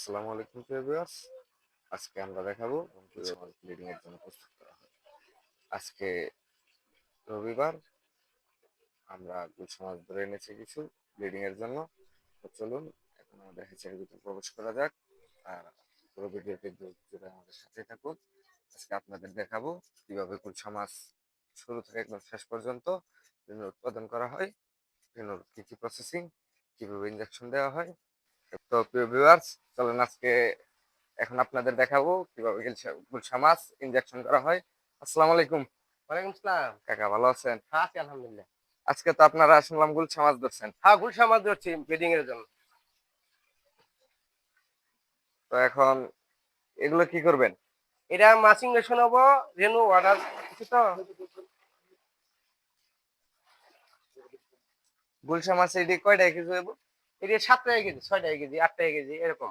আসসালামু আলাইকুম ভিউয়ার্স। আজকে আমরা দেখাবো ব্লিডিং এর জন্য প্রস্তুত করা হয়। আজকে রবিবার আমরা গুলশা মাছ ধরে এনেছি কিছু ব্লিডিং এর জন্য। তো চলুন এখন আমাদের হেঁচের ভিতরে প্রবেশ করা যাক। আর পুরো ভিডিওটি জুড়ে আমাদের সাথে থাকুন। আজকে আপনাদের দেখাবো কীভাবে গুলশা মাছ শুরু থেকে একদম শেষ পর্যন্ত বিভিন্ন উৎপাদন করা হয় বিভিন্ন কি কি প্রসেসিং কীভাবে ইনজেকশন দেওয়া হয় তো প্রিয় ভিউয়ার্স চলেন আজকে এখন আপনাদের দেখাবো কীভাবে গুলশা- মাছ ইনজেকশন করা হয়। আসসালামু আলাইকুম। ওয়ালাইকুম সালাম। কাকা ভালো আছেন? হ্যাঁ আছি আলহামদুলিল্লাহ। আজকে তো আপনারা শুনলাম গুলশা মাছ ধরছেন। হ্যাঁ গুলশা মাছ ধরছি বেডিং এর জন্য। তো এখন এগুলো কি করবেন? এটা মাছিং মেশিন হব রেনু অর্ডার কিছু তো। গুলশা মাছ এটি কয়টা কেজি হইব? এটি সাত টাকা কেজি ছয় টাকা কেজি আট টাকা কেজি এরকম।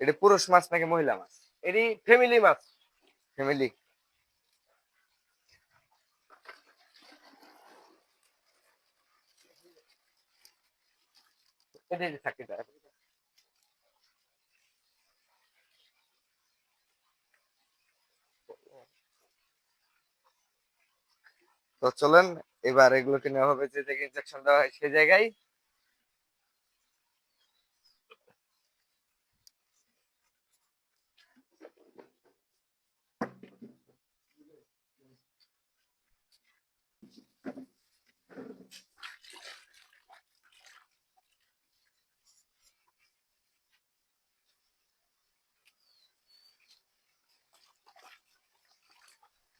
এটি পুরুষ মাছ নাকি মহিলা মাছ? এটি ফ্যামিলি মাছ। ফ্যামিলি এটি থাকি তো চলেন এবার এগুলোকে নেওয়া হবে যে জায়গায় ইনজেকশন দেওয়া হয় সেই জায়গায়।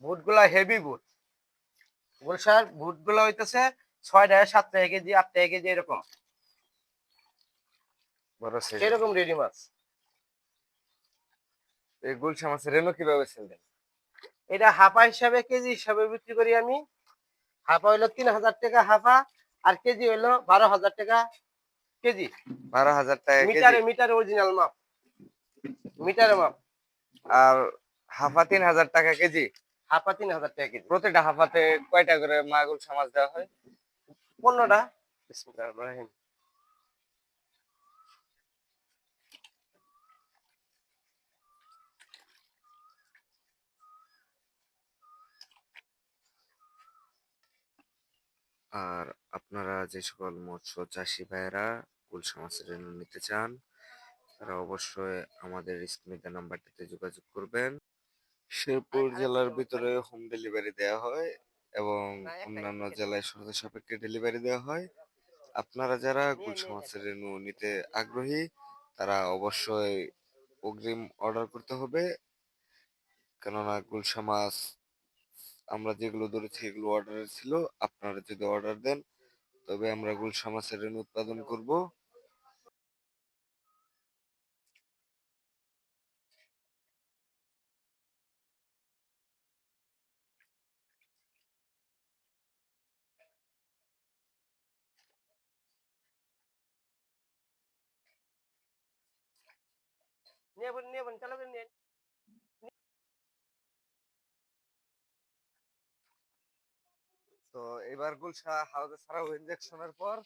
ভুটগুলা হেভি ভুট। গুলশার ভুটগুলা হইতেছে ছয় টাকা সাত টাকা কেজি আট টাকা কেজি এরকম। এরকম রেডি মাছ। এই গুলশা মাছের রেনু কীভাবে সেল দেন এটা হাফা হিসাবে কেজি হিসাবে বিক্রি করি আমি। হাফা হইল তিন হাজার টাকা হাফা আর কেজি হইল বারো হাজার টাকা কেজি। বারো হাজার টাকা মিটারে মিটারে অরিজিনাল মাপ। মিটারে মাপ। আর হাফা তিন হাজার টাকা কেজি। হাফা তিন হাজার টাকা কেজি। প্রতিটা হাফাতে কয়টা করে মা গুলশা মাছ দেওয়া হয়? পনেরোটা। রহিম। আর আপনারা যে সকল মৎস্য চাষি ভাইয়েরা গুলশা মাছের রেনু নিতে চান তারা অবশ্যই আমাদের স্ক্রিনে নাম্বারটিতে যোগাযোগ করবেন। শেরপুর জেলার ভিতরে হোম ডেলিভারি দেওয়া হয় এবং অন্যান্য জেলায় শর্ত সাপেক্ষে ডেলিভারি দেওয়া হয়। আপনারা যারা গুলশা মাছের রেনু নিতে আগ্রহী তারা অবশ্যই অগ্রিম অর্ডার করতে হবে। কেননা গুলশা মাছ আমরা যেগুলো ধরেছি এগুলো অর্ডারে ছিল, আপনারা যদি অর্ডার দেন, তবে আমরা গুলশা মাছের রেনু উৎপাদন করব। নিয়ে বলুন নিয়ে বলুন চালু করে নিয়ে। তো এবার গুলশা হাউসে ছাড়াও ইনজেকশনের পর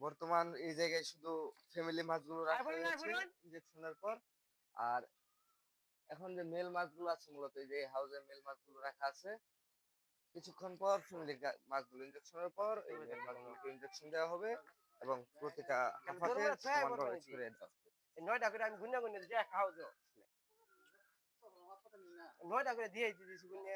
বর্তমান এই জায়গায় শুধু ফ্যামিলি মাছগুলো রাখা হয়েছে বলুন। ইনজেকশনের পর আর এখন যে মেল মাছগুলো আছে মূলত এই যে হাউসে মেল মাছগুলো রাখা আছে কিছুক্ষণ পর ফ্যামিলি মাছগুলো ইনজেকশনের পর এই মাছগুলোকে ইনজেকশন দেওয়া হবে এবং প্রতিটা হাফাতে সমানভাবে ছড়িয়ে দেওয়া হবে। নয়টা করে আমি গুন্না গুন্না দিয়ে যাও নয়টা করে দিয়ে দিয়েছি গুন্না